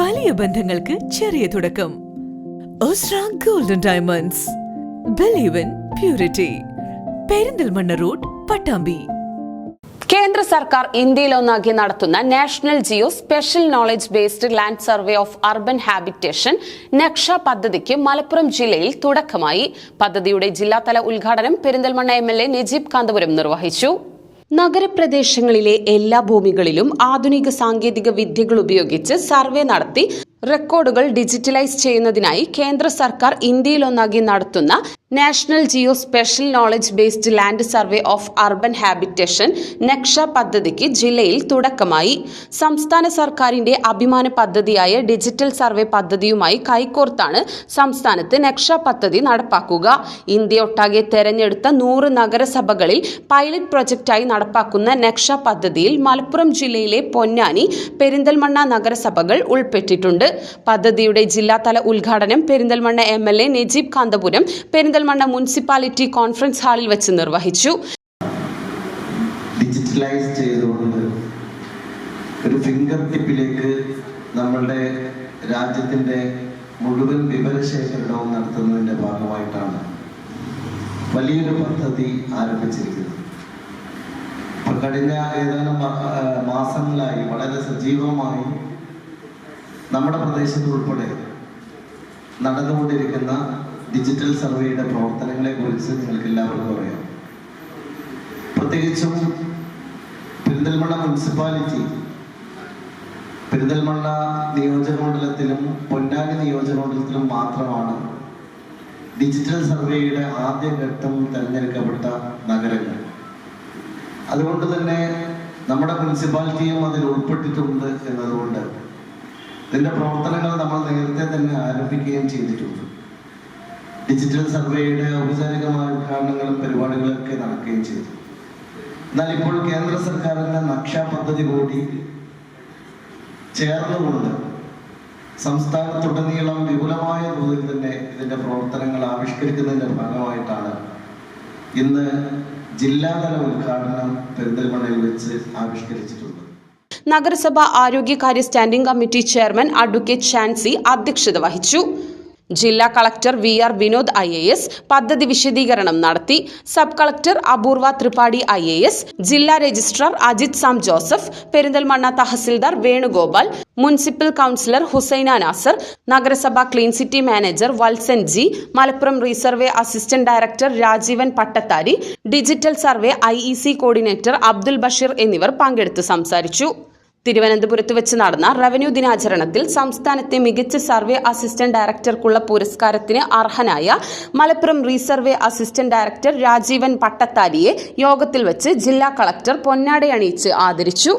വലിയ ബന്ധങ്ങൾക്ക് ചെറിയ തുടക്കം. Golden diamonds believe in purity Perinthalmanna road Pattambi. കേന്ദ്ര സർക്കാർ ഇന്ത്യയിലൊന്നാക്കി നടത്തുന്ന national geo spatial knowledge based land survey of urban habitation Naksha പദ്ധതിക്ക് മലപ്പുറം ജില്ലയിൽ തുടക്കമായി. പദ്ധതിയുടെ ജില്ലാതല ഉദ്ഘാടനം Perinthalmanna M L A Najeeb Kanthapuram നിർവഹിച്ചു. നഗരപ്രദേശങ്ങളിലെ എല്ലാ ഭൂമികളിലും ആധുനിക സാങ്കേതിക വിദ്യകൾ ഉപയോഗിച്ച് സർവേ നടത്തി റെക്കോർഡുകൾ ഡിജിറ്റലൈസ് ചെയ്യുന്നതിനായി കേന്ദ്ര സർക്കാർ ഇന്ത്യയിലൊന്നാകെ നടത്തുന്ന national geo spatial knowledge based land survey of urban habitation Naksha പദ്ധതിക്ക് ജില്ലയിൽ തുടക്കമായി. സംസ്ഥാന സർക്കാരിന്റെ അഭിമാന പദ്ധതിയായ ഡിജിറ്റൽ സർവേ പദ്ധതിയുമായി കൈകോർത്താണ് സംസ്ഥാനത്ത് നക്ഷ പദ്ധതി നടപ്പാക്കുക. ഇന്ത്യ ഒട്ടാകെ തെരഞ്ഞെടുത്ത നൂറ് നഗരസഭകളിൽ പൈലറ്റ് പ്രൊജക്റ്റായി നടപ്പാക്കുന്ന നക്ഷ പദ്ധതിയിൽ മലപ്പുറം ജില്ലയിലെ പൊന്നാനി പെരിന്തൽമണ്ണ നഗരസഭകൾ ഉൾപ്പെട്ടിട്ടുണ്ട്. പദ്ധതിയുടെ ജില്ലാതല ഉദ്ഘാടനം Perinthalmanna M L A Najeeb Kanthapuram Perinthalmanna municipality conference ഹാളിൽ വെച്ച് നിർവഹിച്ചു. ഡിജിറ്റലൈസ് ചെയ്തുകൊണ്ട് ഒരു ഫിംഗർ ടിപ്പിലേക്ക് നമ്മളുടെ രാജ്യത്തിന്റെ മുഴുവൻ വിവരശേഖരണവും നടത്തുന്നതിന്റെ ഭാഗമായിട്ടാണ് വലിയൊരു പദ്ധതി ആരംഭിച്ചിരിക്കുന്നത്. ഇപ്പൊ കഴിഞ്ഞ ഏതാനും മാസങ്ങളായി വളരെ സജീവമായി നമ്മുടെ പ്രദേശത്ത് ഉൾപ്പെടെ നടന്നുകൊണ്ടിരിക്കുന്ന ഡിജിറ്റൽ സർവേയുടെ പ്രവർത്തനങ്ങളെ കുറിച്ച് നിങ്ങൾക്ക് എല്ലാവർക്കും അറിയാം. പ്രത്യേകിച്ചും പെരിന്തൽമണ്ണ മുനിസിപ്പാലിറ്റി പെരിന്തൽമണ്ണ നിയോജകമണ്ഡലത്തിലും പൊന്നാനി നിയോജകമണ്ഡലത്തിലും മാത്രമാണ് ഡിജിറ്റൽ സർവേയുടെ ആദ്യഘട്ടം തിരഞ്ഞെടുക്കപ്പെട്ട നഗരങ്ങൾ. അതുകൊണ്ട് തന്നെ നമ്മുടെ മുനിസിപ്പാലിറ്റിയും അതിൽ ഉൾപ്പെട്ടിട്ടുണ്ട് എന്നതുകൊണ്ട് ഇതിന്റെ പ്രവർത്തനങ്ങൾ നമ്മൾ നേരത്തെ തന്നെ ആരംഭിക്കുകയും ചെയ്തിട്ടുണ്ട്. ഡിജിറ്റൽ സർവേയുടെ ഔപചാരികമായ ഉദ്ഘാടനങ്ങളും പരിപാടികളൊക്കെ നടക്കുകയും ചെയ്തു. എന്നാൽ ഇപ്പോൾ കേന്ദ്ര സർക്കാരിന്റെ നക്ഷ പദ്ധതി കൂടി ചേർന്നുകൊണ്ട് സംസ്ഥാനത്തുടനീളം വിപുലമായ തോതിൽ തന്നെ ഇതിന്റെ പ്രവർത്തനങ്ങൾ ആവിഷ്കരിക്കുന്നതിന്റെ ഭാഗമായിട്ടാണ് ഇന്ന് ജില്ലാതല ഉദ്ഘാടനം പെരിന്തൽമണ്ണയിൽ വെച്ച് ആവിഷ്കരിച്ചിട്ടുള്ളത്. നഗരസഭ ആരോഗ്യകാര്യ standing committee chairman advocate Shansi അധ്യക്ഷത വഹിച്ചു. ജില്ലാ collector V R Vinod I A S പദ്ധതി വിശദീകരണം നടത്തി. Sub collector Apoorva Tripathi I A S ജില്ലാ registrar Ajith Sam Joseph Perinthalmanna tahsildar Venugopal municipal councillor Husaina Nasar നഗരസഭ clean city manager Valsan G Malappuram resurvey assistant director Rajeevan Pattathari digital survey I coordinator Abdul Basheer എന്നിവർ പങ്കെടുത്ത് സംസാരിച്ചു. തിരുവനന്തപുരത്ത് വെച്ച് നടന്ന revenue ദിനാചരണത്തിൽ സംസ്ഥാനത്തെ മികച്ച സർവേ അസിസ്റ്റന്റ് ഡയറക്ടർക്കുള്ള പുരസ്കാരത്തിന് അർഹനായ Malappuram resurvey assistant director Rajeevan പട്ടത്താലിയെ യോഗത്തിൽ വെച്ച് ജില്ലാ കളക്ടർ പൊന്നാട അണിയിച്ച് ആദരിച്ചു.